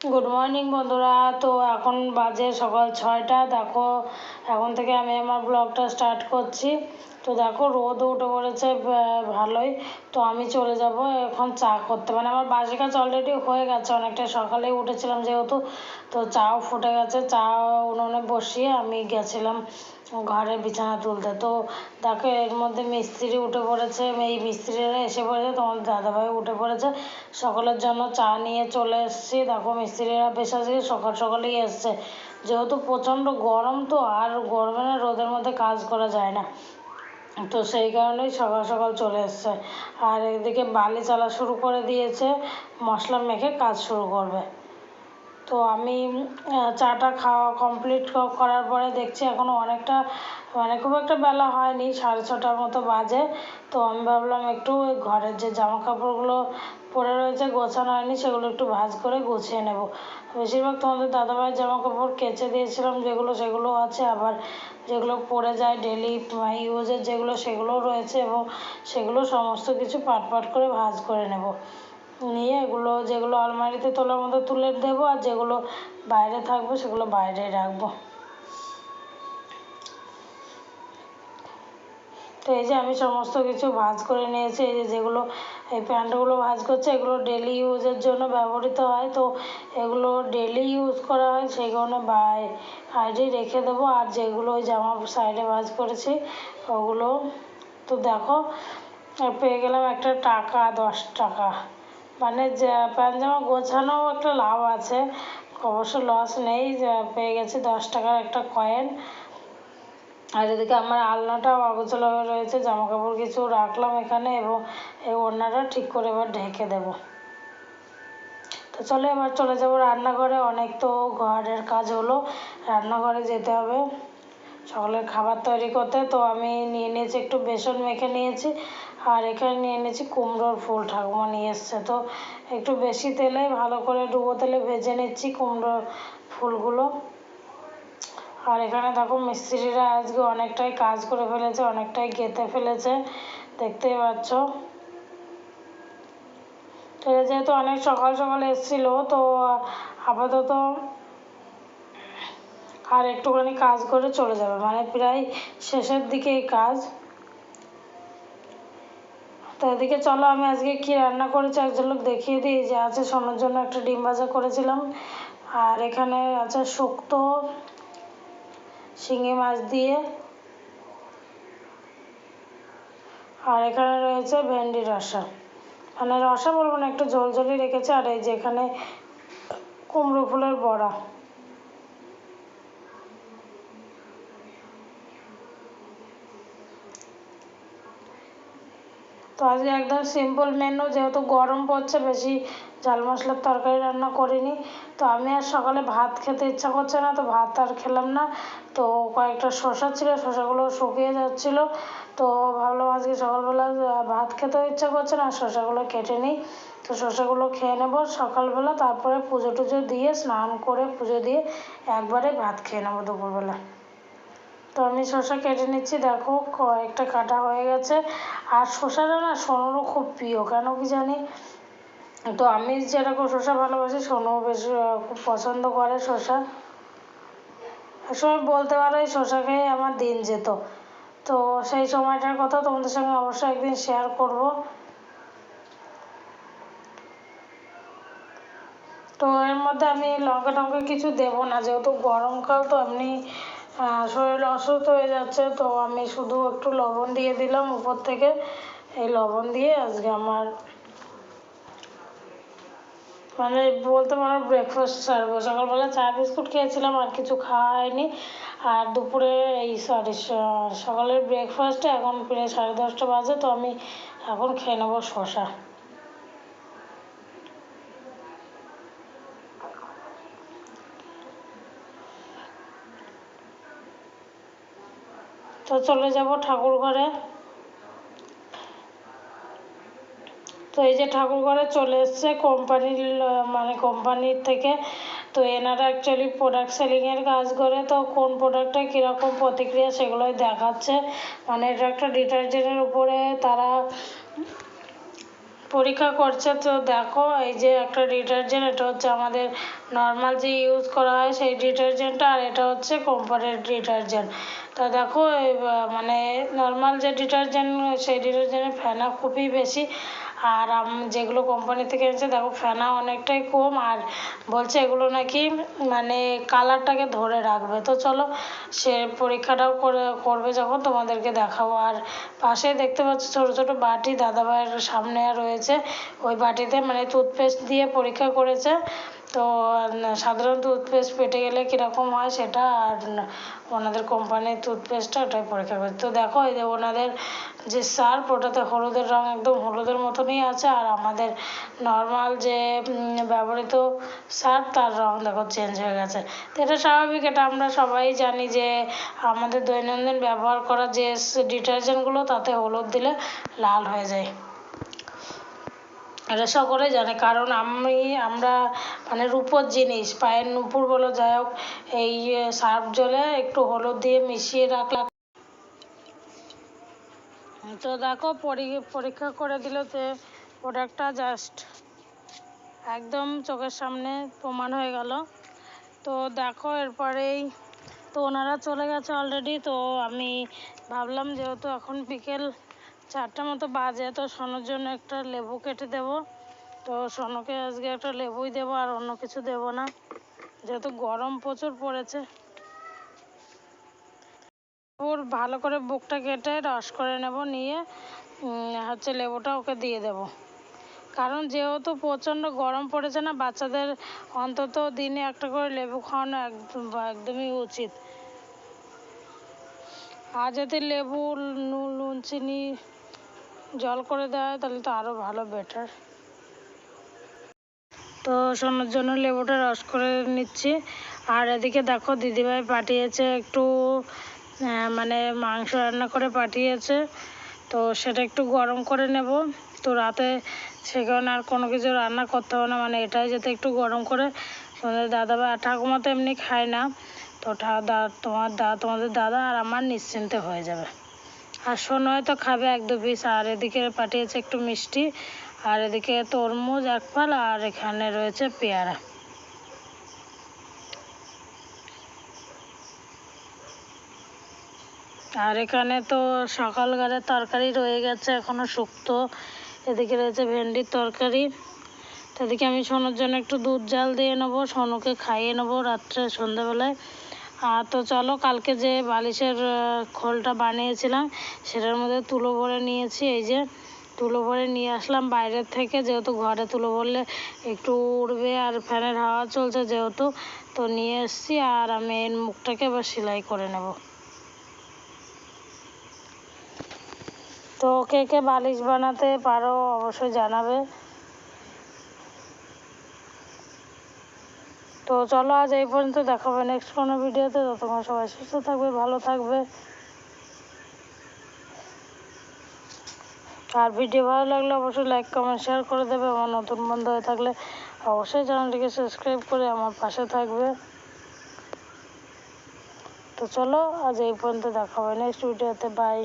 Good morning বন্ধুরা। তো এখন বাজে সকাল ছয়টা। দেখো, এখন থেকে আমি আমার ব্লগটা স্টার্ট করছি। তো দেখো রোদও উঠে পড়েছে ভালোই। তো আমি চলে যাব এখন চা করতে। মানে আমার বাসি কাজ অলরেডি হয়ে গেছে, অনেকটা সকালেই উঠেছিলাম যেহেতু। তো চাও ফুটে গেছে, চা উনুনে বসিয়ে আমি গেছিলাম ঘরে বিছানা তুলতে। তো দেখো এর মধ্যে মিস্ত্রি উঠে পড়েছে, এই মিস্ত্রিরা এসে পড়েছে তোমার দাদাভাই উঠে পড়েছে। সকলের জন্য চা নিয়ে চলে এসেছি। দেখো মিস্ত্রিরা বেশ আজকে সকাল সকালেই এসছে। যেহেতু প্রচণ্ড গরম তো, আর গরমে না রোদের মধ্যে কাজ করা যায় না। তো সেই কারণেই সকাল সকাল চলে এসছে। আর এদিকে বালি চালা শুরু করে দিয়েছে, মশলা মেখে কাজ শুরু করবে। তো আমি চাটা খাওয়া কমপ্লিট করার পরে দেখছি এখনও অনেকটা মানে খুব একটা বেলা হয়নি, সাড়ে ছটার মতো বাজে। তো আমি ভাবলাম একটু ওই ঘরের যে জামা কাপড়গুলো পরে রয়েছে, গোছানো হয়নি, সেগুলো একটু ভাজ করে গুছিয়ে নেব। বেশিরভাগ তোমাদের দাদাভাইয়ের জামা কাপড় কেচে দিয়েছিলাম, যেগুলো সেগুলো আছে আবার যেগুলো পড়ে যায় ডেলি ইউজের যেগুলো সেগুলো রয়েছে এবং সেগুলো সমস্ত কিছু পাট পাট করে ভাঁজ করে নেব। নিয়ে এগুলো, যেগুলো আলমারিতে তোলার মতো তুলে দেবো আর যেগুলো বাইরে থাকবে সেগুলো বাইরে রাখব। তো এই যে আমি সমস্ত কিছু ভাঁজ করে নিয়েছি, এই যে যেগুলো, এই প্যান্টগুলো ভাঁজ করছে, এগুলো ডেলি ইউজের জন্য ব্যবহৃত হয়। তো এগুলো ডেলি ইউজ করা হয়, সেই কারণে বাই সাইডে রেখে দেবো। আর যেগুলো ওই জামা সাইডে ভাঁজ করেছি, ওগুলো, তো দেখো পেয়ে গেলাম একটা টাকা, দশ টাকা। মানে প্যান্ট জামা গোছানো একটা লাভ আছে। অবশ্য লস নেই পেয়ে গেছি দশ টাকার একটা কয়েন আর এদিকে আমার আলনাটাও অগোছালো হয়ে রয়েছে জামা কাপড় কিছু রাখলাম এখানে এবং এই ওড়নাটা ঠিক করে এবার ঢেকে দেবো। তো চলো এবার চলে যাব রান্নাঘরে, অনেক তো ঘরের কাজ হলো, রান্নাঘরে যেতে হবে। সকালের খাবার তৈরি করতে, তো আমি নিয়ে নিয়েছি একটু বেসন মেখে নিয়েছি, আর এখানে নিয়ে নিয়েছি কুমড়োর ফুল, ঠাকুমা নিয়ে এসছে। তো একটু বেশি তেলে, ভালো করে ডুবো তেলে ভেজে নিচ্ছি কুমড়োর ফুলগুলো। আর এখানে দেখো মিস্ত্রিরা আজকে অনেকটাই কাজ করে ফেলেছে, অনেকটাই গেঁথে ফেলেছে। দেখতেই পাচ্ছ। তো যেহেতু অনেক সকাল সকাল এসেছিল, তো আপাতত আর একটুখানি কাজ করে চলে যাবে। মানে প্রায় শেষের দিকে এই কাজ। তো এদিকে চলো, আমি আজকে কি রান্না করেছি একজন লোক দেখিয়ে দিই। যে আছে, সোনার জন্য একটা ডিম ভাজা করেছিলাম। আর এখানে আছে শুক্তো শিঙি মাছ দিয়ে। আর এখানে রয়েছে ভেন্ডি রসা। মানে রসা বলব না, একটু ঝোল ঝোলই রেখেছে। আর এই যে এখানে কুমড়ো ফুলের বড়া। তো আজকে একদম সিম্পল মেনু যেহেতু গরম পড়ছে, বেশি ঝাল মশলার তরকারি রান্না করিনি। তো আমি আর সকালে ভাত খেতে ইচ্ছা করছে না, তো ভাত আর খেলাম না। তো কয়েকটা শসা ছিল, শসাগুলো শুকিয়ে যাচ্ছিল। তো ভাবলাম আজকে সকালবেলা ভাত খেতেও ইচ্ছা করছে না, শসাগুলো কেটে নিই। তো শসাগুলো খেয়ে নেব সকালবেলা, তারপরে পুজো টুজো দিয়ে, স্নান করে পুজো দিয়ে একবারে ভাত খেয়ে নেব দুপুরবেলা। তো আমি শসা কেটে নিচ্ছি। দেখো, কয়েকটা কাটা হয়ে গেছে। আর শসাটা না সোনুরও খুব প্রিয়, কেন কি জানি? তো আমি যেরকম শসা ভালোবাসি, সোনুও বেশ খুব পছন্দ করে শসা। একসময় বলতে পারো এই শসা খেয়ে আমার দিন যেত। তো সেই সময়টার কথা তোমাদের সঙ্গে অবশ্যই একদিন শেয়ার করব। তো এর মধ্যে আমি লঙ্কা টঙ্কা কিছু দেবো না, যেহেতু গরমকাল তো এমনি শরীর অসুস্থ হয়ে যাচ্ছে, তো আমি শুধু একটু লবণ দিয়ে দিলাম উপর থেকে। এই লবণ দিয়ে আজকে আমার মানে বলতে পারো ব্রেকফাস্ট সারবো সকালবেলা চা, বিস্কুট খেয়েছিলাম, আর কিছু খাওয়া হয়নি আর দুপুরে এই সরি সকালের ব্রেকফাস্টে এখন প্রায় সাড়ে দশটা বাজে, তো আমি এখন খেয়ে নেব শসা। তো চলে যাব ঠাকুর ঘরে। তো এই যে ঠাকুর ঘরে চলে এসছে কোম্পানির মানে কোম্পানির থেকে। তো এনারা অ্যাকচুয়ালি প্রোডাক্ট সেলিংয়ের কাজ করে। তো কোন প্রোডাক্টটা কীরকম প্রতিক্রিয়া সেগুলোই দেখাচ্ছে। মানে এটা একটা ডিটারজেন্টের উপরে তারা পরীক্ষা করছে, তো দেখো এই যে একটা ডিটারজেন্ট এটা হচ্ছে আমাদের নর্মাল যে ইউজ করা হয় সেই ডিটারজেন্টটা আর এটা হচ্ছে কোম্পানির ডিটারজেন্ট তো দেখো মানে নর্মাল যে ডিটারজেন্ট সেই ডিটারজেন্টের ফেনা খুবই বেশি। আর যেগুলো কোম্পানি থেকে এনেছে, দেখো ফেনা অনেকটাই কম, আর বলছে এগুলো নাকি মানে কালারটাকে ধরে রাখবে। তো চলো, সে পরীক্ষাটাও করে, করবে যখন, তোমাদেরকে দেখাবো। আর পাশে দেখতে পাচ্ছ ছোট ছোট বাটি, দাদাভাইয়ের সামনে রয়েছে। ওই বাটিতে মানে টুথপেস্ট দিয়ে পরীক্ষা করেছে। তো সাধারণ টুথপেস্ট পেটে গেলে কীরকম হয় সেটা আর ওনাদের কোম্পানির টুথপেস্টটা ওটাই পরীক্ষা করছে তো দেখো, এই যে ওনাদের যে সার্ফ ওটাতে হলুদের রং একদম হলুদের মতনই আছে আর আমাদের নর্মাল যে ব্যবহৃত সার্ফ তার রং দেখো চেঞ্জ হয়ে গেছে। তো এটা স্বাভাবিক, এটা আমরা সবাই জানি যে আমাদের দৈনন্দিন ব্যবহার করা যে ডিটারজেন্টগুলো তাতে হলুদ দিলে লাল হয়ে যায়। এটা সকলে জানে, কারণ আমি, আমরা মানে রূপোর জিনিস, পায়ের নুপুর বলো, যাই হোক, এই সার্ফ জলে একটু হলুদ দিয়ে মিশিয়ে রাখলাম। তো দেখো, পরি- পরীক্ষা করে দিল যে প্রোডাক্টটা জাস্ট একদম চোখের সামনে প্রমাণ হয়ে গেল। তো দেখো, এরপরেই তো ওনারা চলে গেছে অলরেডি তো আমি ভাবলাম যেহেতু এখন বিকেল চারটে মতো বাজে, তো সোনুর জন্য একটা লেবু কেটে দেবো। তো সোনুকে আজকে একটা লেবুই দেবো আর অন্য কিছু দেবো না। যেহেতু গরম প্রচুর পড়েছে। ওর ভালো করে বুকটা কেটে রস করে নেব, নিয়ে হচ্ছে লেবুটা ওকে দিয়ে দেব। কারণ যেহেতু প্রচণ্ড গরম পড়েছে না, বাচ্চাদের অন্তত দিনে একটা করে লেবু খাওয়ানো একদম, একদমই উচিত। আর যদি লেবু, নুন চিনি জল করে হয়, তাহলে তো আরও ভালো বেটার তো সোনার জন্য লেবুটা রস করে নিচ্ছি। আর এদিকে দেখো দিদিভাই পাঠিয়েছে একটু মানে মাংস রান্না করে পাঠিয়েছে। তো সেটা একটু গরম করে নেব। তো রাতে সে কারণে আর কোনো কিছু রান্না করতে হবে না মানে এটাই যাতে একটু গরম করে। তোমাদের দাদা বা, ঠাকুমা তো এমনি খায় না। তো তোমার দা, তোমাদের দাদা আর আমার নিশ্চিন্তে হয়ে যাবে। আর শোনো হয়তো খাবে এক দু পিস, আর এদিকে পাঠিয়েছে একটু মিষ্টি, আর এদিকে তরমুজ এক ফাল আর এখানে রয়েছে পেয়ারা। আর এখানে তো সকালকারের তরকারি রয়ে গেছে এখনও শুক্তো, এদিকে রয়েছে ভেন্ডির তরকারি। তো এদিকে আমি সোনার জন্য একটু দুধ জাল দিয়ে নেব, সোনুকে খাইয়ে নেব রাত্রে সন্ধ্যাবেলায়। আর তো চলো কালকে যে বালিশের খোলটা বানিয়েছিলাম, সেটার মধ্যে তুলো ভরে নিয়েছি। এই যে তুলো ভরে নিয়ে আসলাম বাইরের থেকে, যেহেতু ঘরে তুলো ভরলে একটু উড়বে আর ফ্যানের হাওয়া চলছে যেহেতু, তো নিয়ে এসছি আর আমি এর মুখটাকে এবার সেলাই করে নেব। তো কে কে বালিশ বানাতে পারো অবশ্যই জানাবে। তো চলো আজ এই পর্যন্ত দেখাবে নেক্সট কোনো ভিডিওতে ততক্ষণ সবাই সুস্থ থাকবে, ভালো থাকবে। আর ভিডিও ভালো লাগলে অবশ্যই লাইক কমেন্ট শেয়ার করে দেবে। আমার নতুন বন্ধু হয়ে থাকলে অবশ্যই চ্যানেলটিকে সাবস্ক্রাইব করে আমার পাশে থাকবে। তো চলো আজ এই পর্যন্ত দেখা হবে নেক্সট ভিডিওতে বাই